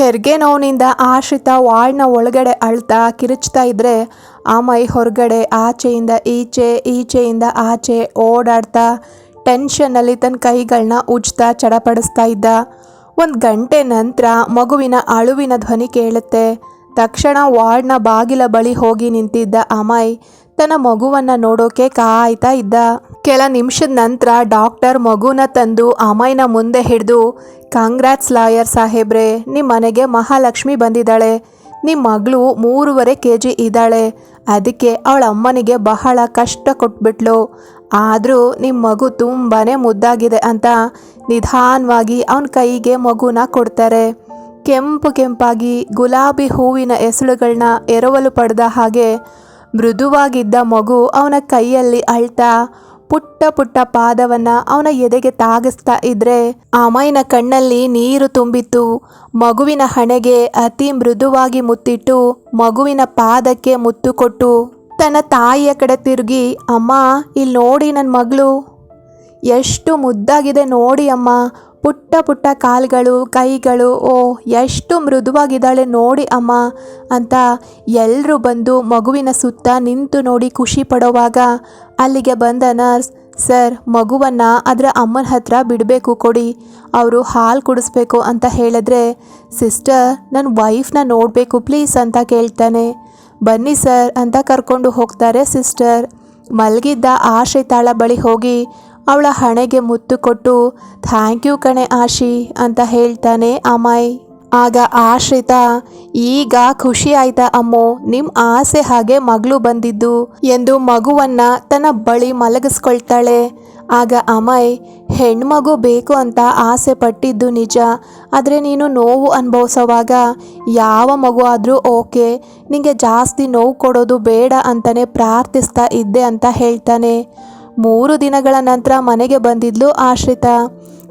ಹೆರಿಗೆ ನೋವಿನಿಂದ ಆಶ್ರಿತ ವಾರ್ಡ್ನ ಒಳಗಡೆ ಅಳ್ತಾ ಕಿರುಚ್ತಾ ಇದ್ರೆ ಮೈ ಹೊರಗಡೆ, ಆಚೆಯಿಂದ ಈಚೆ, ಈಚೆಯಿಂದ ಆಚೆ ಓಡಾಡ್ತಾ ಟೆನ್ಷನ್ನಲ್ಲಿ ತನ್ನ ಕೈಗಳನ್ನ ಉಜ್ತಾ ಚಡಪಡಿಸ್ತಾ ಇದ್ದ. ಒಂದು ಗಂಟೆ ನಂತರ ಮಗುವಿನ ಅಳುವಿನ ಧ್ವನಿ ಕೇಳುತ್ತೆ. ತಕ್ಷಣ ವಾರ್ಡ್ನ ಬಾಗಿಲ ಬಳಿ ಹೋಗಿ ನಿಂತಿದ್ದ ಅಮಯ್ ತನ್ನ ಮಗುವನ್ನ ನೋಡೋಕೆ ಕಾಯ್ತಾ ಇದ್ದ. ಕೆಲ ನಿಮಿಷದ ನಂತರ ಡಾಕ್ಟರ್ ಮಗುನ ತಂದು ಅಮೈನ ಮುಂದೆ ಹಿಡಿದು ಕಾಂಗ್ರಾಟ್ಸ್ ಲಾಯರ್ ಸಾಹೇಬ್ರೆ ನಿಮ್ಮ ಮನೆಗೆ ಮಹಾಲಕ್ಷ್ಮಿ ಬಂದಿದ್ದಾಳೆ. ನಿಮ್ಮ ಮಗಳು ಮೂರುವರೆ ಕೆ ಜಿ ಇದ್ದಾಳೆ. ಅದಕ್ಕೆ ಅವಳ ಅಮ್ಮನಿಗೆ ಬಹಳ ಕಷ್ಟ ಕೊಟ್ಬಿಟ್ಲು. ಆದರೂ ನಿಮ್ಮ ಮಗು ತುಂಬಾ ಮುದ್ದಾಗಿದೆ ಅಂತ ನಿಧಾನವಾಗಿ ಅವನ ಕೈಗೆ ಮಗುನ ಕೊಡ್ತಾರೆ. ಕೆಂಪು ಕೆಂಪಾಗಿ ಗುಲಾಬಿ ಹೂವಿನ ಎಸಳುಗಳನ್ನ ಎರವಲು ಪಡೆದ ಹಾಗೆ ಮೃದುವಾಗಿದ್ದ ಮಗು ಅವನ ಕೈಯಲ್ಲಿ ಅಳ್ತಾ ಪುಟ್ಟ ಪುಟ್ಟ ಪಾದವನ್ನ ಅವನ ಎದೆಗೆ ತಾಗಿಸ್ತಾ ಇದ್ರೆ ಅಮೈನ ಕಣ್ಣಲ್ಲಿ ನೀರು ತುಂಬಿತ್ತು. ಮಗುವಿನ ಹಣೆಗೆ ಅತಿ ಮೃದುವಾಗಿ ಮುತ್ತಿಟ್ಟು ಮಗುವಿನ ಪಾದಕ್ಕೆ ಮುತ್ತು ಕೊಟ್ಟು ತನ್ನ ತಾಯಿಯ ಕಡೆ ತಿರುಗಿ, ಅಮ್ಮ, ಇಲ್ಲಿ ನೋಡಿ ನನ್ನ ಮಗಳು. ಎಷ್ಟು ಮುದ್ದಾಗಿದೆ ನೋಡಿ ಅಮ್ಮ. ಪುಟ್ಟ ಪುಟ್ಟ ಕಾಲುಗಳು, ಕೈಗಳು, ಓ, ಎಷ್ಟು ಮೃದುವಾಗಿದ್ದಾಳೆ ನೋಡಿ ಅಮ್ಮ ಅಂತ ಎಲ್ಲರೂ ಬಂದು ಮಗುವಿನ ಸುತ್ತ ನಿಂತು ನೋಡಿ ಖುಷಿ ಪಡೋವಾಗ ಅಲ್ಲಿಗೆ ಬಂದ ನರ್ಸ್, ಸರ್, ಮಗುವನ್ನು ಅದರ ಅಮ್ಮನ ಹತ್ರ ಬಿಡಬೇಕು ಕೊಡಿ, ಅವರು ಹಾಲು ಕುಡಿಸ್ಬೇಕು ಅಂತ ಹೇಳಿದ್ರೆ, ಸಿಸ್ಟರ್ ನನ್ನ ವೈಫ್ನ ನೋಡಬೇಕು ಪ್ಲೀಸ್ ಅಂತ ಕೇಳ್ತಾನೆ. ಬನ್ನಿ ಸರ್ ಅಂತ ಕರ್ಕೊಂಡು ಹೋಗ್ತಾರೆ ಸಿಸ್ಟರ್. ಮಲಗಿದ್ದ ಆಶ್ರಿತಾಳ ಬಳಿ ಹೋಗಿ ಅವಳ ಹಣೆಗೆ ಮುತ್ತು ಕೊಟ್ಟು, ಥ್ಯಾಂಕ್ ಯು ಕಣೆ ಆಶಿ ಅಂತ ಹೇಳ್ತಾನೆ ಅಮಾಯ್. ಆಗ ಆಶ್ರಿತ, ಈಗ ಖುಷಿ ಆಯ್ತಾ ಅಮ್ಮೋ ನಿಮ್ಮ ಆಸೆ ಹಾಗೆ ಮಗಳು ಬಂದಿದ್ದು ಎಂದು ಮಗುವನ್ನ ತನ್ನ ಬಳಿ ಮಲಗಿಸ್ಕೊಳ್ತಾಳೆ. ಆಗ ಅಮಯ್, ಹೆಣ್ಮಗು ಬೇಕು ಅಂತ ಆಸೆ ಪಟ್ಟಿದ್ದು ನಿಜ, ಆದರೆ ನೀನು ನೋವು ಅನುಭವಿಸೋವಾಗ ಯಾವ ಮಗು ಆದರೂ ಓಕೆ, ನಿಂಗೆ ಜಾಸ್ತಿ ನೋವು ಕೊಡೋದು ಬೇಡ ಅಂತಲೇ ಪ್ರಾರ್ಥಿಸ್ತಾ ಇದ್ದೆ ಅಂತ ಹೇಳ್ತಾನೆ. ಮೂರು ದಿನಗಳ ನಂತರ ಮನೆಗೆ ಬಂದಿದ್ಲು ಆಶ್ರಿತ.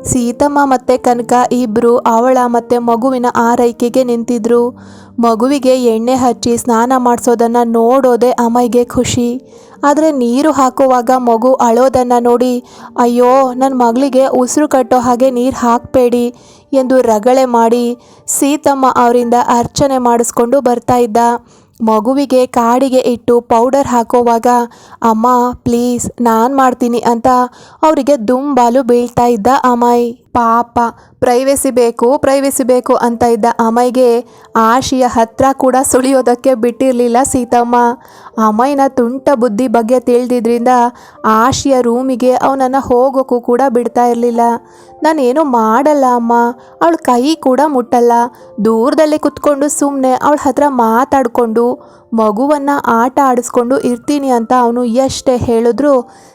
ಸೀತಮ್ಮ ಮತ್ತು ಕನಕ ಇಬ್ಬರು ಅವಳ ಮತ್ತು ಮಗುವಿನ ಆರೈಕೆಗೆ ನಿಂತಿದ್ರು. ಮಗುವಿಗೆ ಎಣ್ಣೆ ಹಚ್ಚಿ ಸ್ನಾನ ಮಾಡಿಸೋದನ್ನು ನೋಡೋದೇ ಅಮೈಗೆ ಖುಷಿ. ಆದರೆ ನೀರು ಹಾಕುವಾಗ ಮಗು ಅಳೋದನ್ನು ನೋಡಿ, ಅಯ್ಯೋ ನನ್ನ ಮಗಳಿಗೆ ಉಸಿರು ಕಟ್ಟೋ ಹಾಗೆ ನೀರು ಹಾಕಬೇಡಿ ಎಂದು ರಗಳೆ ಮಾಡಿ ಸೀತಮ್ಮ ಅವರಿಂದ ಅರ್ಚನೆ ಮಾಡಿಸ್ಕೊಂಡು ಬರ್ತಾ ಇದ್ದ. ಮಗುವಿಗೆ ಕಾಡಿಗೆ ಇಟ್ಟು ಪೌಡರ್ ಹಾಕೋವಾಗ, ಅಮ್ಮ, ಪ್ಲೀಸ್, ನಾನು ಮಾಡ್ತೀನಿ ಅಂತ ಅವರಿಗೆ ದುಂಬಾಲು ಬೀಳ್ತಾ ಇದ್ದ ಅಮಯ್. ಪಾಪ ಪ್ರೈವೇಸಿ ಬೇಕು ಪ್ರೈವೇಸಿ ಬೇಕು ಅಂತ ಇದ್ದ ಅಮ್ಮಗೆ ಆಶಿಯ ಹತ್ರ ಕೂಡ ಸುಳಿಯೋದಕ್ಕೆ ಬಿಟ್ಟಿರಲಿಲ್ಲ ಸೀತಮ್ಮ. ಅಮ್ಮನ ತುಂಟ ಬುದ್ಧಿ ಬಗ್ಗೆ ತಿಳಿದಿದ್ರಿಂದ ಆಶಿಯ ರೂಮಿಗೆ ಅವನನ್ನು ಹೋಗೋಕ್ಕೂ ಕೂಡ ಬಿಡ್ತಾ ಇರಲಿಲ್ಲ. ನಾನೇನು ಮಾಡಲ್ಲ ಅಮ್ಮ, ಅವಳ ಕೈ ಕೂಡ ಮುಟ್ಟಲ್ಲ. ದೂರದಲ್ಲೇ ಕುತ್ಕೊಂಡು ಸುಮ್ಮನೆ ಅವಳ ಹತ್ರ ಮಾತಾಡಿಕೊಂಡು ಮಗುವನ್ನು ಆಟ ಆಡಿಸ್ಕೊಂಡು ಇರ್ತೀನಿ ಅಂತ ಅವನು ಎಷ್ಟೇ ಹೇಳಿದ್ರು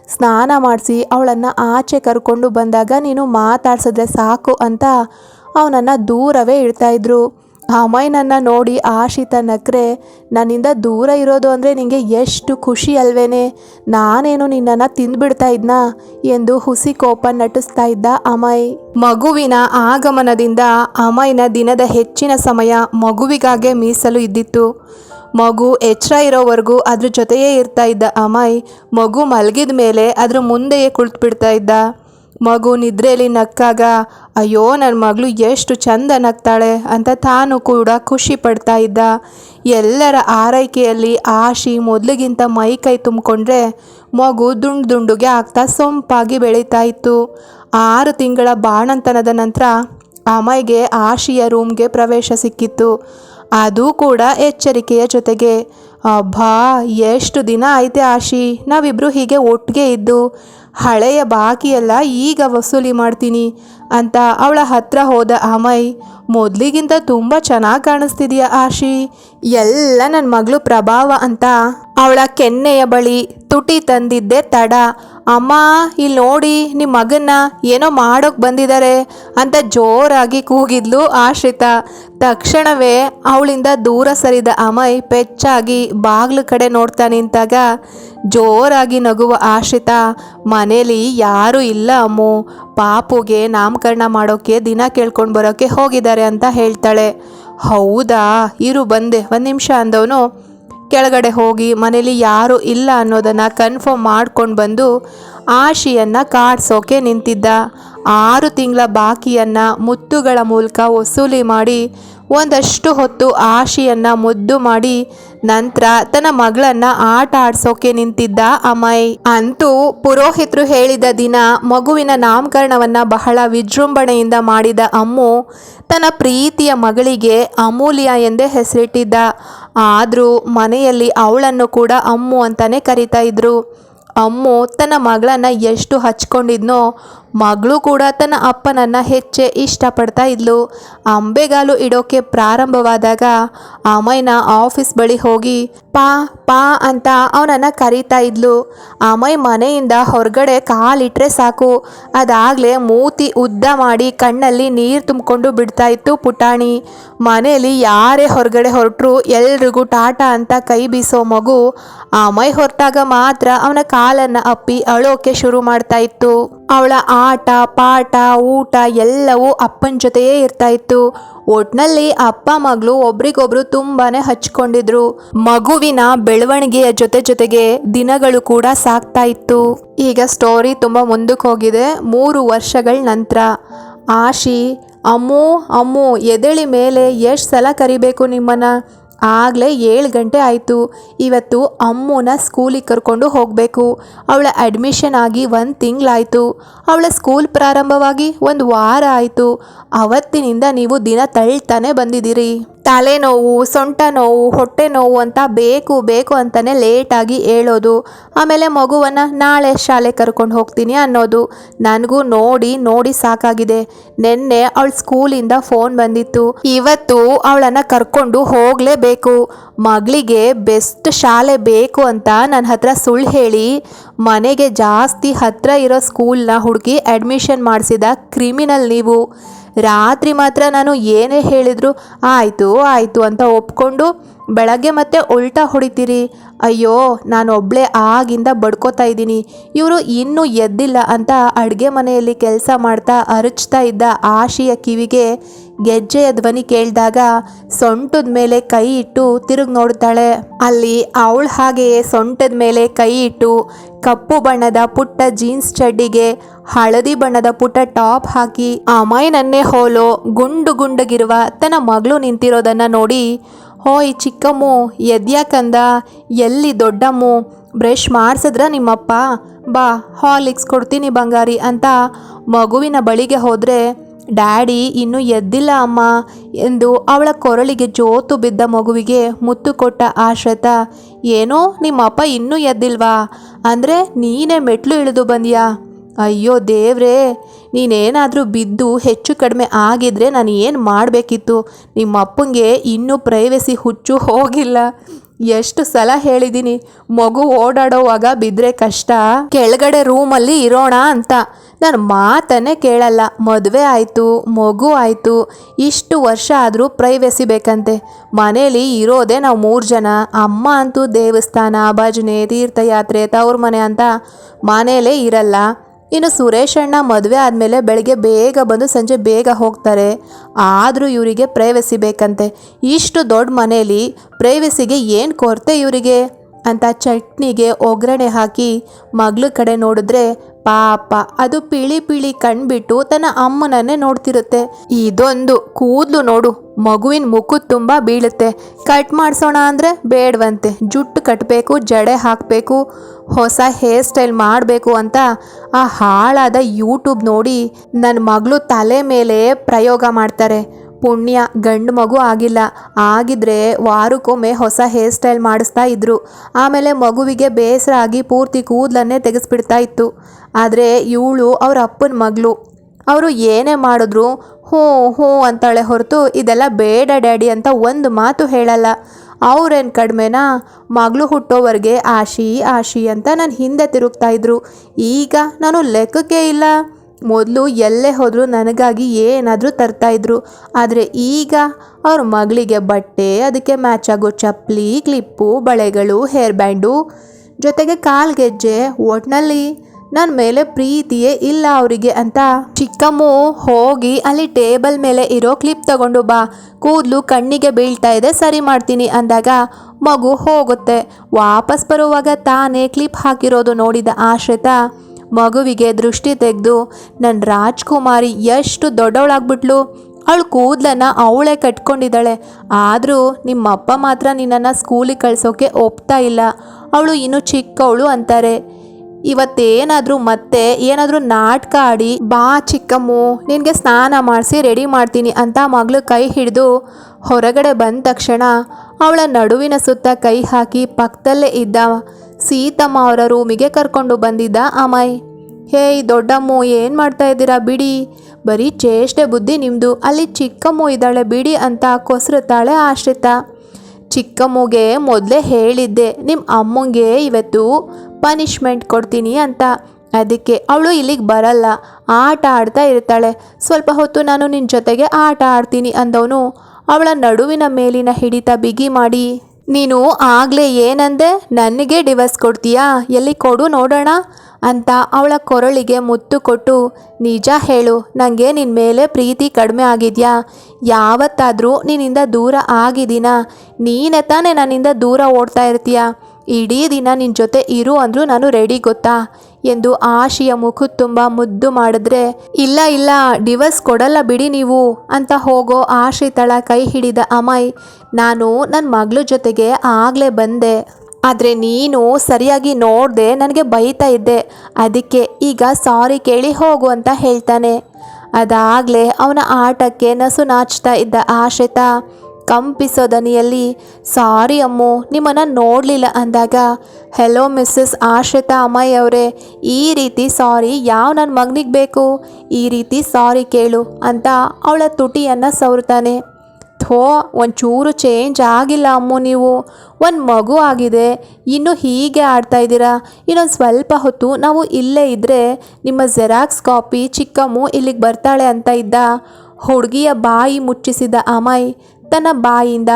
ಸ್ನಾನ ಮಾಡಿಸಿ ಅವಳನ್ನು ಆಚೆ ಕರ್ಕೊಂಡು ಬಂದಾಗ ನೀನು ಮಾತಾಡ್ಸಿದ್ರೆ ಸಾಕು ಅಂತ ಅವನನ್ನು ದೂರವೇ ಇಡ್ತಾಯಿದ್ರು ಅಮಯ್ನನ್ನು ನೋಡಿ ಆಶಿತ ನಕ್ರೆ, ನನ್ನಿಂದ ದೂರ ಇರೋದು ಅಂದರೆ ನಿನಗೆ ಎಷ್ಟು ಖುಷಿ ಅಲ್ವೇನೆ? ನಾನೇನು ನಿನ್ನನ್ನು ತಿಂದ್ಬಿಡ್ತಾ ಇದ್ನಾ? ಎಂದು ಹುಸಿ ಕೋಪ ನಟಿಸ್ತಾ ಇದ್ದ ಅಮಯ್. ಮಗುವಿನ ಆಗಮನದಿಂದ ಅಮಯ್ನ ದಿನದ ಹೆಚ್ಚಿನ ಸಮಯ ಮಗುವಿಗಾಗೆ ಮೀಸಲು ಇದ್ದಿತ್ತು. ಮಗು ಎಚ್ಚರ ಇರೋವರೆಗೂ ಅದ್ರ ಜೊತೆಯೇ ಇರ್ತಾ ಇದ್ದ ಅಮಾಯಿ ಮಗು ಮಲಗಿದ ಮೇಲೆ ಅದ್ರ ಮುಂದೆಯೇ ಕುಳಿತುಬಿಡ್ತಾ ಇದ್ದ. ಮಗು ನಿದ್ರೆಯಲ್ಲಿ ನಕ್ಕಾಗ, ಅಯ್ಯೋ ನನ್ನ ಮಗಳು ಎಷ್ಟು ಚಂದ ನಗ್ತಾಳೆ ಅಂತ ತಾನು ಕೂಡ ಖುಷಿ ಪಡ್ತಾ ಇದ್ದ. ಎಲ್ಲರ ಆರೈಕೆಯಲ್ಲಿ ಆಶಿ ಮೊದಲಿಗಿಂತ ಮೈ ಕೈ ತುಂಬಿಕೊಂಡ್ರೆ ಮಗು ದುಂಡು ದುಂಡುಗೆ ಆಗ್ತಾ ಸೊಂಪಾಗಿ ಬೆಳೀತಾ ಇತ್ತು. ಆರು ತಿಂಗಳ ಬಾಣಂತನದ ನಂತರ ಅಮ್ಮಗೆ ಆಶಿಯ ರೂಮ್ಗೆ ಪ್ರವೇಶ ಸಿಕ್ಕಿತ್ತು. ಅದು ಕೂಡ ಎಚ್ಚರಿಕೆಯ ಜೊತೆಗೆ, ಅಬ್ಬಾ, ಎಷ್ಟು ದಿನ ಐತೆ ಆಶಿ ನಾವಿಬ್ಬರು ಹೀಗೆ ಒಟ್ಟಿಗೆ ಇದ್ದು, ಹಳೆಯ ಬಾಕಿಯೆಲ್ಲ ಈಗ ವಸೂಲಿ ಮಾಡ್ತೀನಿ ಅಂತ ಅವಳ ಹತ್ರ ಹೋದ ಅಮೈ ಮೊದಲಿಗಿಂತ ತುಂಬ ಚೆನ್ನಾಗಿ ಕಾಣಿಸ್ತಿದೆಯಾ ಆಶಿ? ಎಲ್ಲ ನನ್ನ ಮಗಳು ಪ್ರಭಾವ ಅಂತ. ಅವಳ ಕೆನ್ನೆಯ ಬಳಿ ತುಟಿ ತಂದಿದ್ದೆ ತಡ ಅಮ್ಮ ಇಲ್ಲಿ ನೋಡಿ ನಿಮ್ಮ ಮಗನ್ನ ಏನೋ ಮಾಡೋಕೆ ಬಂದಿದ್ದಾರೆ ಅಂತ ಜೋರಾಗಿ ಕೂಗಿದ್ಲು ಆಶ್ರಿತ. ತಕ್ಷಣವೇ ಅವಳಿಂದ ದೂರ ಸರಿದ ಅಮಯ್ ಪೆಚ್ಚಾಗಿ ಬಾಗ್ಲು ಕಡೆ ನೋಡ್ತಾ ನಿಂತಾಗ ಜೋರಾಗಿ ನಗುವ ಆಶ್ರಿತ, ಮನೇಲಿ ಯಾರೂ ಇಲ್ಲ ಅಮ್ಮು. ಪಾಪುಗೆ ನಾಮಕರಣ ಮಾಡೋಕ್ಕೆ ದಿನ ಕೇಳ್ಕೊಂಡು ಬರೋಕ್ಕೆ ಹೋಗಿದ್ದಾರೆ ಅಂತ ಹೇಳ್ತಾಳೆ. ಹೌದಾ, ಇರು ಬಂದೆ, ಒಂದು ನಿಮಿಷ ಅಂದವನು. ಕೆಳಗಡೆ ಹೋಗಿ ಮನೇಲಿ ಯಾರೂ ಇಲ್ಲ ಅನ್ನೋದನ್ನು ಕನ್ಫರ್ಮ್ ಮಾಡ್ಕೊಂಡು ಬಂದು ಆಶಿಯನ್ನು ಕಾಡ್ಸೋಕೆ ನಿಂತಿದ್ದ. ಆರು ತಿಂಗಳ ಬಾಕಿಯನ್ನು ಮುತ್ತುಗಳ ಮೂಲಕ ವಸೂಲಿ ಮಾಡಿ ಒಂದಷ್ಟು ಹೊತ್ತು ಆಶಿಯನ್ನ ಮುದ್ದು ಮಾಡಿ ನಂತರ ತನ್ನ ಮಗಳನ್ನ ಆಟ ಆಡ್ಸೋಕೆ ನಿಂತಿದ್ದ ಅಮಯ್. ಅಂತೂ ಪುರೋಹಿತರು ಹೇಳಿದ ದಿನ ಮಗುವಿನ ನಾಮಕರಣವನ್ನ ಬಹಳ ವಿಜೃಂಭಣೆಯಿಂದ ಮಾಡಿದ ಅಮ್ಮು ತನ್ನ ಪ್ರೀತಿಯ ಮಗಳಿಗೆ ಅಮೂಲ್ಯ ಎಂದೇ ಹೆಸರಿಟ್ಟಿದ್ದ. ಆದರೂ ಮನೆಯಲ್ಲಿ ಅವಳನ್ನು ಕೂಡ ಅಮ್ಮು ಅಂತಾನೆ ಕರಿತಾ ಇದ್ರು. ಅಮ್ಮು ತನ್ನ ಮಗಳನ್ನ ಎಷ್ಟು ಹಚ್ಕೊಂಡಿದ್ನೋ, ಮಗಳು ಕೂಡ ತನ್ನ ಅಪ್ಪನನ್ನು ಹೆಚ್ಚೆ ಇಷ್ಟಪಡ್ತಾ ಇದ್ಲು. ಅಂಬೆಗಾಲು ಇಡೋಕೆ ಪ್ರಾರಂಭವಾದಾಗ ಅಮಯ್ನ ಆಫೀಸ್ ಬಳಿ ಹೋಗಿ, ಪಾ ಪಾ ಅಂತ ಅವನನ್ನು ಕರೀತಾ ಇದ್ಲು. ಅಮಯ್ ಮನೆಯಿಂದ ಹೊರಗಡೆ ಕಾಲಿಟ್ರೆ ಸಾಕು. ಅದಾಗಲೇ ಮೂತಿ ಉದ್ದ ಮಾಡಿ ಕಣ್ಣಲ್ಲಿ ನೀರು ತುಂಬಿಕೊಂಡು ಬಿಡ್ತಾ ಇತ್ತು ಪುಟಾಣಿ. ಮನೆಯಲ್ಲಿ ಯಾರೇ ಹೊರಗಡೆ ಹೊರಟರು ಎಲ್ರಿಗೂ ಟಾಟಾ ಅಂತ ಕೈ ಬೀಸೋ ಮಗು ಅಮಯ್ ಹೊರಟಾಗ ಮಾತ್ರ ಅವನ ಕಾಲನ್ನ ಅಪ್ಪಿ ಅಳೋಕೆ ಶುರು ಮಾಡ್ತಾ ಇತ್ತು. ಅವಳ ಆಟ, ಪಾಠ, ಊಟ ಎಲ್ಲವೂ ಅಪ್ಪನ ಜೊತೆಯೇ ಇರ್ತಾ ಇತ್ತು. ಒಟ್ನಲ್ಲಿ ಅಪ್ಪ ಮಗಳು ಒಬ್ರಿಗೊಬ್ರು ತುಂಬಾನೇ ಹಚ್ಕೊಂಡಿದ್ರು. ಮಗುವಿನ ಬೆಳವಣಿಗೆಯ ಜೊತೆ ಜೊತೆಗೆ ದಿನಗಳು ಕೂಡ ಸಾಕ್ತಾ ಇತ್ತು. ಈಗ ಸ್ಟೋರಿ ತುಂಬ ಮುಂದಕ್ಕೆ ಹೋಗಿದೆ. ಮೂರು ವರ್ಷಗಳ ನಂತರ. ಆಶಿ, ಅಮ್ಮು ಅಮ್ಮು, ಎದೆಳಿ ಮೇಲೆ ಎಷ್ಟು ಸಲ ಕರಿಬೇಕು ನಿಮ್ಮನ್ನ? ಆಗಲೇ ಏಳು ಗಂಟೆ ಆಯಿತು. ಇವತ್ತು ಅಮ್ಮನ ಸ್ಕೂಲಿಗೆ ಕರ್ಕೊಂಡು ಹೋಗಬೇಕು. ಅವಳ ಅಡ್ಮಿಷನ್ ಆಗಿ ಒಂದು ತಿಂಗಳಾಯಿತು. ಅವಳ ಸ್ಕೂಲ್ ಪ್ರಾರಂಭವಾಗಿ ಒಂದು ವಾರ ಆಯಿತು. ಅವತ್ತಿನಿಂದ ನೀವು ದಿನ ತಳ್ತಾನೆ ಬಂದಿದ್ದೀರಿ. ತಲೆನೋವು ಸೊಂಟ ನೋವು ಹೊಟ್ಟೆ ನೋವು ಅಂತ ಬೇಕು ಬೇಕು ಅಂತಲೇ ಲೇಟಾಗಿ ಹೇಳೋದು. ಆಮೇಲೆ ಮಗುವನ್ನು ನಾಳೆ ಶಾಲೆ ಕರ್ಕೊಂಡು ಹೋಗ್ತೀನಿ ಅನ್ನೋದು. ನನಗೂ ನೋಡಿ ನೋಡಿ ಸಾಕಾಗಿದೆ. ನಿನ್ನೆ ಅವಳ ಸ್ಕೂಲಿಂದ ಫೋನ್ ಬಂದಿತ್ತು. ಇವತ್ತು ಅವಳನ್ನ ಕರ್ಕೊಂಡು ಹೋಗಲೇಬೇಕು. ಮಗಳಿಗೆ ಬೆಸ್ಟ್ ಶಾಲೆ ಬೇಕು ಅಂತ ನನ್ನ ಹತ್ರ ಸುಳ್ಳು ಹೇಳಿ, ಮನೆಗೆ ಜಾಸ್ತಿ ಹತ್ತಿರ ಇರೋ ಸ್ಕೂಲ್ನ ಹುಡುಕಿ ಅಡ್ಮಿಷನ್ ಮಾಡಿಸಿದ ಕ್ರಿಮಿನಲ್ ನೀವು. ರಾತ್ರಿ ಮಾತ್ರ ನಾನು ಏನೇ ಹೇಳಿದ್ರು ಆಯಿತು ಆಯಿತು ಅಂತ ಒಪ್ಕೊಂಡು ಬೆಳಗ್ಗೆ ಮತ್ತೆ ಉಲ್ಟಾ ಹೊಡಿತೀರಿ. ಅಯ್ಯೋ, ನಾನು ಒಬ್ಳೆ ಆಗಿಂದ ಬಡ್ಕೋತಾ ಇದ್ದೀನಿ. ಇವರು ಇನ್ನೂ ಎದ್ದಿಲ್ಲ ಅಂತ ಅಡುಗೆ ಮನೆಯಲ್ಲಿ ಕೆಲಸ ಮಾಡ್ತಾ ಅರಚ್ತಾ ಇದ್ದ ಆಶಿಯ ಕಿವಿಗೆ ಗೆಜ್ಜೆಯ ಧ್ವನಿ ಕೇಳಿದಾಗ ಸೊಂಟದ ಮೇಲೆ ಕೈ ಇಟ್ಟು ತಿರುಗಿ ನೋಡ್ತಾಳೆ. ಅಲ್ಲಿ ಅವಳು ಹಾಗೆಯೇ ಸೊಂಟದ ಮೇಲೆ ಕೈ ಇಟ್ಟು ಕಪ್ಪು ಬಣ್ಣದ ಪುಟ್ಟ ಜೀನ್ಸ್ ಚಡ್ಡಿಗೆ ಹಳದಿ ಬಣ್ಣದ ಪುಟ್ಟ ಟಾಪ್ ಹಾಕಿ ಅಮಾಯನನ್ನೇ ಹೋಲೋ. ಗುಂಡು ಗುಂಡಗಿರುವ ತನ್ನ ಮಗಳು ನಿಂತಿರೋದನ್ನ ನೋಡಿ ಹೋಯ್ ಚಿಕ್ಕಮ್ಮು ಎದ್ಯಾಕಂದ ಎಲ್ಲಿ ದೊಡ್ಡಮ್ಮು, ಬ್ರಷ್ ಮಾಡಿಸಿದ್ರ ನಿಮ್ಮಪ್ಪ? ಬಾ, ಹಾಲಿಕ್ಸ್ ಕೊಡ್ತೀನಿ ಬಂಗಾರಿ ಅಂತ ಮಗುವಿನ ಬಳಿಗೆ ಹೋದರೆ, ಡ್ಯಾಡಿ, ಇನ್ನೂ ಎದ್ದಿಲ್ಲ ಅಮ್ಮ ಎಂದು ಅವಳ ಕೊರಳಿಗೆ ಜೋತು ಬಿದ್ದ ಮಗುವಿಗೆ ಮುತ್ತು ಕೊಟ್ಟ ಆಶ್ರತ ಏನೋ ನಿಮ್ಮಪ್ಪ ಇನ್ನೂ ಎದ್ದಿಲ್ವಾ? ಅಂದರೆ ನೀನೇ ಮೆಟ್ಲು ಇಳಿದು ಬಂದ್ಯಾ? ಅಯ್ಯೋ ದೇವ್ರೇ ನೀನೇನಾದರೂ ಬಿದ್ದು ಹೆಚ್ಚು ಕಡಿಮೆ ಆಗಿದ್ರೆ ನಾನು ಏನು ಮಾಡಬೇಕಿತ್ತು? ನಿಮ್ಮ ಅಪ್ಪಂಗೆ ಇನ್ನೂ ಪ್ರೈವಸಿ ಹುಚ್ಚು ಹೋಗಿಲ್ಲ. ಎಷ್ಟು ಸಲ ಹೇಳಿದ್ದೀನಿ ಮಗು ಓಡಾಡೋವಾಗ ಬಿದ್ದರೆ ಕಷ್ಟ. ಕೆಳಗಡೆ ರೂಮಲ್ಲಿ ಇರೋಣ ಅಂತ. ನಾನು ಮಾತನ್ನೇ ಕೇಳಲ್ಲ. ಮದುವೆ ಆಯಿತು, ಮಗು ಆಯಿತು. ಇಷ್ಟು ವರ್ಷ ಆದರೂ ಪ್ರೈವಸಿ ಬೇಕಂತೆ. ಮನೇಲಿ ಇರೋದೇ ನಾವು ಮೂರು ಜನ. ಅಮ್ಮ ಅಂತೂ ದೇವಸ್ಥಾನ, ಭಜನೆ, ತೀರ್ಥಯಾತ್ರೆ, ತವ್ರ ಮನೆ ಅಂತ ಮನೇಲೇ ಇರಲ್ಲ. ಇನ್ನು ಸುರೇಶ್ ಅಣ್ಣ ಮದುವೆ ಆದಮೇಲೆ ಬೆಳಗ್ಗೆ ಬೇಗ ಬಂದು ಸಂಜೆ ಬೇಗ ಹೋಗ್ತಾರೆ. ಆದರೂ ಇವರಿಗೆ ಪ್ರೈವಸಿ ಬೇಕಂತೆ. ಇಷ್ಟು ದೊಡ್ಡ ಮನೇಲಿ ಪ್ರೈವಸಿಗೆ ಏನು ಕೊರತೆ ಇವರಿಗೆ? ಅಂತ ಚಟ್ನಿಗೆ ಒಗ್ಗರಣೆ ಹಾಕಿ ಮಗಳ ಕಡೆ ನೋಡಿದ್ರೆ ಪಾಪ. ಅದು ಪಿಳಿ ಪಿಳಿ ಕಣ್ಬಿಟ್ಟು ತನ್ನ ಅಮ್ಮನನ್ನೇ ನೋಡ್ತಿರುತ್ತೆ. ಇದೊಂದು ಕೂದ್ಲು ನೋಡು. ಮಗುವಿನ ಮುಖದ ತುಂಬ ಬೀಳುತ್ತೆ. ಕಟ್ ಮಾಡಿಸೋಣ ಅಂದರೆ ಬೇಡವಂತೆ. ಜುಟ್ಟು ಕಟ್ಟಬೇಕು ಜಡೆ ಹಾಕಬೇಕು, ಹೊಸ ಹೇರ್ ಸ್ಟೈಲ್ ಮಾಡಬೇಕು ಅಂತ ಆ ಹಾಳಾದ ಯೂಟ್ಯೂಬ್ ನೋಡಿ ನನ್ನ ಮಗಳು ತಲೆ ಮೇಲೆ ಪ್ರಯೋಗ ಮಾಡ್ತಾರೆ. ಪುಣ್ಯ, ಗಂಡು ಮಗು ಆಗಿಲ್ಲ. ಆಗಿದ್ರೆ ವಾರಕ್ಕೊಮ್ಮೆ ಹೊಸ ಹೇರ್ ಸ್ಟೈಲ್ ಮಾಡಿಸ್ತಾ ಇದ್ರು. ಆಮೇಲೆ ಮಗುವಿಗೆ ಬೇಸರ ಆಗಿ ಪೂರ್ತಿ ಕೂದಲನ್ನೇ ತೆಗೆಸ್ಬಿಡ್ತಾ ಇತ್ತು. ಆದರೆ ಇವಳು ಅವ್ರ ಅಪ್ಪನ ಮಗಳು. ಅವರು ಏನೇ ಮಾಡಿದ್ರು ಹ್ಞೂ ಹ್ಞೂ ಅಂತಾಳೆ ಹೊರತು ಇದೆಲ್ಲ ಬೇಡ ಡ್ಯಾಡಿ ಅಂತ ಒಂದು ಮಾತು ಹೇಳಲ್ಲ. ಅವ್ರೇನು ಕಡಿಮೆನಾ? ಮಗಳು ಹುಟ್ಟೋವರೆಗೆ ಆಶಿ ಆಶಿ ಅಂತ ನಾನು ಹಿಂದೆ ತಿರುಗ್ತಾ ಇದ್ರು. ಈಗ ನಾನು ಲೆಕ್ಕಕ್ಕೆ ಇಲ್ಲ. ಮೊದಲು ಎಲ್ಲೇ ಹೋದರೂ ನನಗಾಗಿ ಏನಾದರೂ ತರ್ತಾಯಿದ್ರು ಆದರೆ ಈಗ ಅವ್ರ ಮಗಳಿಗೆ ಬಟ್ಟೆ, ಅದಕ್ಕೆ ಮ್ಯಾಚ್ ಆಗೋ ಚಪ್ಪಲಿ, ಕ್ಲಿಪ್ಪು, ಬಳೆಗಳು, ಹೇರ್ ಬ್ಯಾಂಡು, ಜೊತೆಗೆ ಕಾಲ್ಗೆಜ್ಜೆ, ಒಟ್ನಲ್ಲಿ ನನ್ನ ಮೇಲೆ ಪ್ರೀತಿಯೇ ಇಲ್ಲ ಅವರಿಗೆ ಅಂತ ಚಿಕ್ಕಮ್ಮು ಹೋಗಿ ಅಲ್ಲಿ ಟೇಬಲ್ ಮೇಲೆ ಇರೋ ಕ್ಲಿಪ್ ತಗೊಂಡು ಬಾ, ಕೂದಲು ಕಣ್ಣಿಗೆ ಬೀಳ್ತಾ ಇದೆ, ಸರಿ ಮಾಡ್ತೀನಿ ಅಂದಾಗ ಮಗು ಹೋಗುತ್ತೆ. ವಾಪಸ್ ಬರುವಾಗ ತಾನೇ ಕ್ಲಿಪ್ ಹಾಕಿರೋದು ನೋಡಿದ ಆಶ್ರಿತ ಮಗುವಿಗೆ ದೃಷ್ಟಿ ತೆಗೆದು ನನ್ನ ರಾಜ್ಕುಮಾರಿ ಎಷ್ಟು ದೊಡ್ಡವಳಾಗ್ಬಿಟ್ಲು. ಅವಳು ಕೂದಲನ್ನ ಅವಳೇ ಕಟ್ಕೊಂಡಿದ್ದಾಳೆ. ಆದರೂ ನಿಮ್ಮಪ್ಪ ಮಾತ್ರ ನಿನ್ನನ್ನು ಸ್ಕೂಲಿಗೆ ಕಳಿಸೋಕೆ ಒಪ್ತಾ ಇಲ್ಲ. ಅವಳು ಇನ್ನೂ ಚಿಕ್ಕವಳು ಅಂತಾರೆ. ಇವತ್ತೇನಾದರೂ ಮತ್ತೆ ಏನಾದರೂ ನಾಟಕ ಆಡಿ, ಬಾ ಚಿಕ್ಕಮ್ಮು, ನಿನಗೆ ಸ್ನಾನ ಮಾಡಿಸಿ ರೆಡಿ ಮಾಡ್ತೀನಿ ಅಂತ ಮಗಳು ಕೈ ಹಿಡಿದು ಹೊರಗಡೆ ಬಂದ ತಕ್ಷಣ ಅವಳ ನಡುವಿನ ಸುತ್ತ ಕೈ ಹಾಕಿ ಪಕ್ಕದಲ್ಲೇ ಇದ್ದ ಸೀತಮ್ಮ ಅವರ ರೂಮಿಗೆ ಕರ್ಕೊಂಡು ಬಂದಿದ್ದ ಅಮಾಯ್. ಹೇಯ್ ದೊಡ್ಡಮ್ಮು, ಏನು ಮಾಡ್ತಾ ಇದ್ದೀರಾ ಬಿಡಿ? ಬರೀ ಚೇಷ್ಟೆ ಬುದ್ಧಿ ನಿಮ್ಮದು ಅಲ್ಲಿ ಚಿಕ್ಕಮ್ಮು ಇದ್ದಾಳೆ ಬಿಡಿ ಅಂತ ಕೊಸರುತ್ತಾಳೆ ಆಶ್ರಿತ. ಚಿಕ್ಕಮ್ಮಗೆ ಮೊದಲೇ ಹೇಳಿದ್ದೆ ನಿಮ್ಮ ಅಮ್ಮಂಗೆ ಇವತ್ತು ಪನಿಷ್ಮೆಂಟ್ ಕೊಡ್ತೀನಿ ಅಂತ. ಅದಕ್ಕೆ ಅವಳು ಇಲ್ಲಿಗೆ ಬರಲ್ಲ, ಆಟ ಆಡ್ತಾ ಇರ್ತಾಳೆ. ಸ್ವಲ್ಪ ಹೊತ್ತು ನಾನು ನಿನ್ನ ಜೊತೆಗೆ ಆಟ ಆಡ್ತೀನಿ ಅಂದವನು. ಅವಳ ನಡುವಿನ ಮೇಲಿನ ಹಿಡಿತ ಬಿಗಿ ಮಾಡಿ ನೀನು ಆಗಲೇ ಏನಂದೆ? ನನಗೆ ಡಿವರ್ಸ್ ಕೊಡ್ತೀಯಾ? ಎಲ್ಲಿ ಕೊಡು ನೋಡೋಣ ಅಂತ ಅವಳ ಕೊರಳಿಗೆ ಮುತ್ತು ಕೊಟ್ಟು, ನಿಜ ಹೇಳು ನನಗೆ ನಿನ್ನ ಮೇಲೆ ಪ್ರೀತಿ ಕಡಿಮೆ ಆಗಿದೆಯಾ? ಯಾವತ್ತಾದರೂ ನಿನ್ನಿಂದ ದೂರ ಆಗಿದ್ದೀನಾ? ನೀನೇ ತಾನೇ ನನ್ನಿಂದ ದೂರ ಓಡ್ತಾ ಇರ್ತೀಯ? ಇಡೀ ದಿನ ನಿನ್ನ ಜೊತೆ ಇರು ಅಂದರೂ ನಾನು ರೆಡಿ ಗೊತ್ತಾ? ಎಂದು ಆಶಿಯ ಮುಖ ತುಂಬ ಮುದ್ದು ಮಾಡಿದ್ರೆ, ಇಲ್ಲ ಇಲ್ಲ ಡಿವರ್ಸ್ ಕೊಡಲ್ಲ ಬಿಡಿ ನೀವು ಅಂತ ಹೋಗೋ ಆಶ್ರಿತಳ ಕೈ ಹಿಡಿದ ಅಮಯ್, ನಾನು ನನ್ನ ಮಗಳ ಜೊತೆಗೆ ಆಗಲೇ ಬಂದೆ. ಆದರೆ ನೀನು ಸರಿಯಾಗಿ ನೋಡದೆ ನನಗೆ ಬೈತಾ ಇದ್ದೆ. ಅದಕ್ಕೆ ಈಗ ಸಾರಿ ಕೇಳಿ ಹೋಗು ಅಂತ ಹೇಳ್ತಾನೆ. ಅದಾಗಲೇ ಅವನ ಆಟಕ್ಕೆ ನಸು ನಾಚ್ತಾ ಇದ್ದ ಆಶ್ರಿತ ಕಂಪಿಸೋ ದನಿಯಲ್ಲಿ, ಸಾರಿ ಅಮ್ಮು, ನಿಮ್ಮನ್ನು ನೋಡಲಿಲ್ಲ ಅಂದಾಗ ಹೆಲೋ ಮಿಸ್ಸಸ್ ಆಶ್ರಿತಾ ಅಮ್ಮಯ್ಯ ಅವರೇ ಈ ರೀತಿ ಸಾರಿ ಯಾವ ನನ್ನ ಮಗನಿಗೆ ಬೇಕು? ಈ ರೀತಿ ಸಾರಿ ಕೇಳು ಅಂತ ಅವಳ ತುಟಿಯನ್ನು ಸವರ್ತಾನೆ ಥೋ, ಒಂಚೂರು ಚೇಂಜ್ ಆಗಿಲ್ಲ ಅಮ್ಮು ನೀವು. ಒಂದು ಮಗು ಆಗಿದೆ. ಇನ್ನು ಹೀಗೆ ಆಡ್ತಾ ಇದ್ದೀರಾ? ಇನ್ನೊಂದು ಸ್ವಲ್ಪ ಹೊತ್ತು ನಾವು ಇಲ್ಲೇ ಇದ್ದರೆ ನಿಮ್ಮ ಜೆರಾಕ್ಸ್ ಕಾಪಿ ಚಿಕ್ಕಮ್ಮು ಇಲ್ಲಿಗೆ ಬರ್ತಾಳೆ ಅಂತ ಇದ್ದ ಹುಡುಗಿಯ ಬಾಯಿ ಮುಚ್ಚಿಸಿದ ಅಮಯ್ ತನ್ನ ಬಾಯಿಂದ.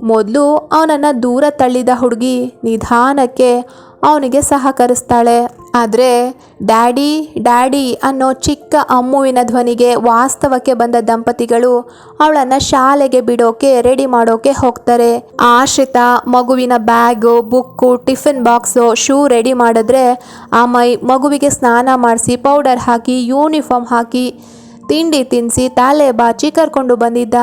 ಮೊದಲು ಅವನನ್ನು ದೂರ ತಳ್ಳಿದ ಹುಡುಗಿ ನಿಧಾನಕ್ಕೆ ಅವನಿಗೆ ಸಹಕರಿಸ್ತಾಳೆ. ಆದರೆ, ಡ್ಯಾಡಿ ಡ್ಯಾಡಿ ಅನ್ನೋ ಚಿಕ್ಕ ಅಮ್ಮುವಿನ ಧ್ವನಿಗೆ ವಾಸ್ತವಕ್ಕೆ ಬಂದ ದಂಪತಿಗಳು ಅವಳನ್ನು ಶಾಲೆಗೆ ಬಿಡೋಕೆ, ರೆಡಿ ಮಾಡೋಕೆ ಹೋಗ್ತಾರೆ. ಆಶ್ರಿತ ಮಗುವಿನ bag, book, tiffin box, shoe ready ಮಾಡಿದ್ರೆ ಆಮೈ ಮಗುವಿಗೆ ಸ್ನಾನ ಮಾಡಿಸಿ ಪೌಡರ್ ಹಾಕಿ, ಯೂನಿಫಾರ್ಮ್ ಹಾಕಿ, ತಿಂಡಿ ತಿನ್ನಿಸಿ, ತಲೆ ಬಾಚಿ ಕರ್ಕೊಂಡು ಬಂದಿದ್ದ.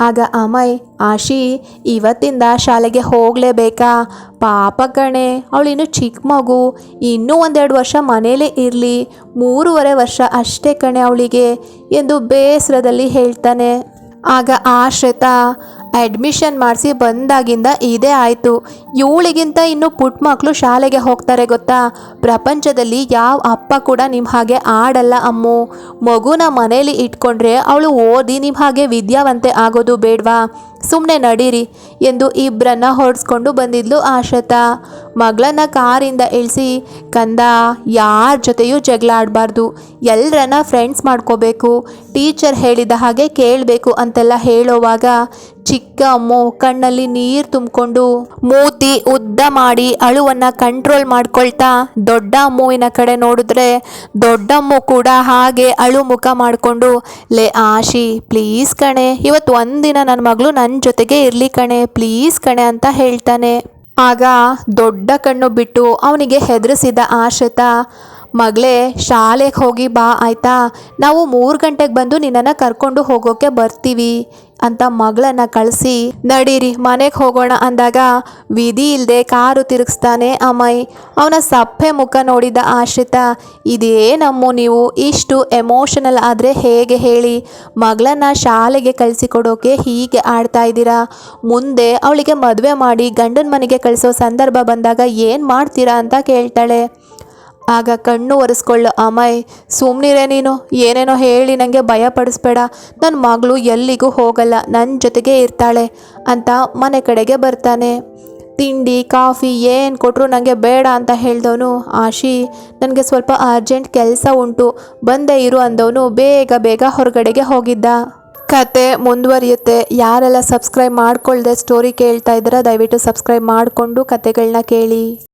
ಆಗ ಅಮಯ್ ಆಶಿ, ಇವತ್ತಿಂದ ಶಾಲೆಗೆ ಹೋಗಲೇಬೇಕಾ? ಪಾಪ ಕಣೆ, ಅವಳಿನ್ನು ಚಿಕ್ಕ ಮಗು. ಇನ್ನೂ ಒಂದೆರಡು ವರ್ಷ ಮನೇಲೇ ಇರಲಿ. ಮೂರುವರೆ ವರ್ಷ ಅಷ್ಟೇ ಕಣೆ ಅವಳಿಗೆ ಎಂದು ಬೇಸರದಲ್ಲಿ ಹೇಳ್ತಾನೆ. ಆಗ ಆಶ್ರಿತ ಅಡ್ಮಿಷನ್ ಮಾಡಿಸಿ ಬಂದಾಗಿಂದ ಇದೇ ಆಯಿತು. ಇವಳಿಗಿಂತ ಇನ್ನು ಪುಟ್ ಮಕ್ಕಳು ಶಾಲೆಗೆ ಹೋಗ್ತಾರೆ ಗೊತ್ತಾ? ಪ್ರಪಂಚದಲ್ಲಿ ಯಾವ ಅಪ್ಪ ಕೂಡ ನಿಮ್ಮ ಹಾಗೆ ಆಡಲ್ಲ ಅಮ್ಮು. ಮಗುನ ಮನೇಲಿ ಇಟ್ಕೊಂಡ್ರೆ ಅವಳು ಓದಿ ನಿಮ್ಮ ಹಾಗೆ ವಿದ್ಯಾವಂತೆ ಆಗೋದು ಬೇಡವಾ? ಸುಮ್ಮನೆ ನಡೀರಿ ಎಂದು ಇಬ್ಬರನ್ನ ಹೊಡೆಸ್ಕೊಂಡು ಬಂದಿದ್ಲು ಆಶತಾ. ಮಗಳನ್ನ ಕಾರಿಂದ ಇಳಿಸಿ, ಕಂದ, ಯಾರ ಜೊತೆಯೂ ಜಗಳ ಆಡಬಾರ್ದು ಎಲ್ಲರನ್ನ ಫ್ರೆಂಡ್ಸ್ ಮಾಡ್ಕೋಬೇಕು. ಟೀಚರ್ ಹೇಳಿದ ಹಾಗೆ ಕೇಳಬೇಕು ಅಂತೆಲ್ಲ ಹೇಳೋವಾಗ ಚಿಕ್ಕ ಅಮ್ಮು ಕಣ್ಣಲ್ಲಿ ನೀರು ತುಂಬಿಕೊಂಡು, ಮೂತಿ ಉದ್ದ ಮಾಡಿ ಅಳುವನ್ನು ಕಂಟ್ರೋಲ್ ಮಾಡ್ಕೊಳ್ತಾ, ದೊಡ್ಡ ಅಮ್ಮುವಿನ ಕಡೆ ನೋಡಿದ್ರೆ ದೊಡ್ಡಮ್ಮು ಕೂಡ ಹಾಗೆ ಅಳು ಮುಖ ಮಾಡಿಕೊಂಡು, ಲೇ ಆಶಿ ಪ್ಲೀಸ್ ಕಣೆ, ಇವತ್ತು ಒಂದಿನ ನನ್ನ ಮಗಳು ನನ್ನ ಜೊತೆಗೆ ಇರಲಿ ಕಣೆ ಪ್ಲೀಸ್ ಕಣೆ ಅಂತ ಹೇಳ್ತಾನೆ. ಆಗ ದೊಡ್ಡ ಕಣ್ಣು ಬಿಟ್ಟು ಅವನಿಗೆ ಹೆದರಿಸಿದ ಆಶ್ರಿತ, ಮಗಳೇ, ಶಾಲೆಗೆ ಹೋಗಿ ಬಾ ಆಯ್ತಾ? ನಾವು ಮೂರು ಗಂಟೆಗೆ ಬಂದು ನಿನ್ನನ್ನು ಕರ್ಕೊಂಡು ಹೋಗೋಕೆ ಬರ್ತೀವಿ. ಅಂತ ಮಗಳನ್ನ ಕಳಿಸಿ, ನಡೀರಿ, ಮನೆಗೆ ಹೋಗೋಣ ಅಂದಾಗ ವಿಧಿ ಇಲ್ಲದೆ ಕಾರು ತಿರುಗಿಸ್ತಾನೆ ಅಮಯ್. ಅವನ ಸಪ್ಪೆ ಮುಖ ನೋಡಿದ ಆಶ್ರಿತ ಇದೇನಮ್ಮು ನೀವು, ಇಷ್ಟು ಎಮೋಷನಲ್ ಆದರೆ ಹೇಗೆ ಹೇಳಿ? ಮಗಳನ್ನ ಶಾಲೆಗೆ ಕಳಿಸಿಕೊಡೋಕೆ ಹೀಗೆ ಆಡ್ತಾ ಇದ್ದೀರಾ? ಮುಂದೆ ಅವಳಿಗೆ ಮದುವೆ ಮಾಡಿ ಗಂಡನ ಮನೆಗೆ ಕಳಿಸೋ ಸಂದರ್ಭ ಬಂದಾಗ ಏನು ಮಾಡ್ತೀರಾ ಅಂತ ಕೇಳ್ತಾಳೆ. ಆಗ ಕಣ್ಣು ಒರೆಸ್ಕೊಳ್ಳೋ, ಅಮಯ್. ಸುಮ್ಮನಿರೇ ನೀನು. ಏನೇನೋ ಹೇಳಿ ನನಗೆ ಭಯ ಪಡಿಸ್ಬೇಡ ನನ್ನ ಮಗಳು ಎಲ್ಲಿಗೂ ಹೋಗಲ್ಲ. ನನ್ನ ಜೊತೆಗೆ ಇರ್ತಾಳೆ ಅಂತ ಮನೆ ಕಡೆಗೆ ಬರ್ತಾನೆ. ತಿಂಡಿ, ಕಾಫಿ ಏನು ಕೊಟ್ಟರು ನನಗೆ ಬೇಡ ಅಂತ ಹೇಳ್ದವನು ಆಶಿ. ನನಗೆ ಸ್ವಲ್ಪ ಅರ್ಜೆಂಟ್ ಕೆಲಸ ಉಂಟು. ಬಂದೇ ಇರು ಅಂದವನು ಬೇಗ ಬೇಗ ಹೊರಗಡೆಗೆ ಹೋಗಿದ್ದ. ಕತೆ ಮುಂದುವರಿಯುತ್ತೆ. ಯಾರೆಲ್ಲ ಸಬ್ಸ್ಕ್ರೈಬ್ ಮಾಡ್ಕೊಳ್ಳದೆ ಸ್ಟೋರಿ ಕೇಳ್ತಾ ಇದ್ದೀರಾ, ದಯವಿಟ್ಟು ಸಬ್ಸ್ಕ್ರೈಬ್ ಮಾಡಿಕೊಂಡು ಕತೆಗಳನ್ನ ಕೇಳಿ.